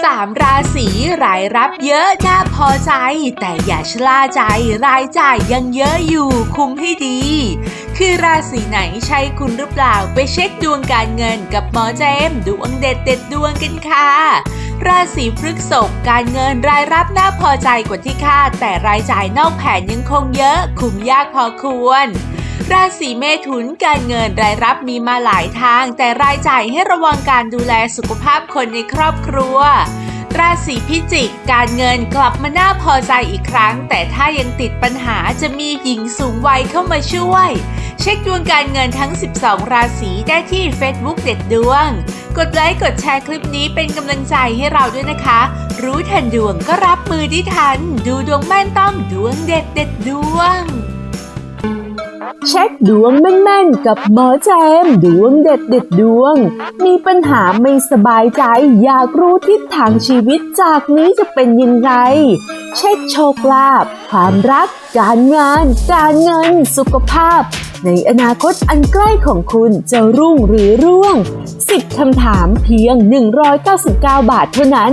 13ราศีรายรับเยอะน่าพอใจ แต่อย่าชะล่าใจรายจ่ายยังเยอะอยู่คุมให้ดี คือราศีไหนใช่คุณหรือเปล่าไปเช็คดวงการเงินกับหมอเจมส์ดวงเด็ดเด็ดดวงกันค่ะ ราศีพฤษภการเงินรายรับน่าพอใจกว่าที่คาดแต่รายจ่ายนอกแผนยังคงเยอะคุมยากพอควร ราศีเมถุนการเงินรายรับมีมาหลายทาง แต่รายจ่ายให้ระวังการดูแลสุขภาพคนในครอบครัว ราศีพิจิก การเงินกลับมาน่าพอใจอีกครั้ง แต่ถ้ายังติดปัญหาจะมีหญิงสูงวัยเข้ามาช่วย เช็คดวงการเงินทั้ง 12 ราศีได้ที่ Facebook เด็ดดวง กดไลค์กดแชร์คลิปนี้เป็นกำลังใจให้เราด้วยนะคะ รู้ทันดวงก็รับมือได้ทัน ดูดวงแม่นต้องดวงเด็ดเด็ดดวง เช็คดวงแม่นๆ กับหมอแจมดวงเด็ดเด็ดดวง มีปัญหาไม่สบายใจ อยากรู้ทิศทางชีวิตจากนี้จะเป็นยังไง เช็คโชคลาภความรัก การงาน การเงิน สุขภาพ ในอนาคตอันใกล้ของคุณจะรุ่งหรือร่วง 10คำถามเพียง 199 บาทเท่านั้น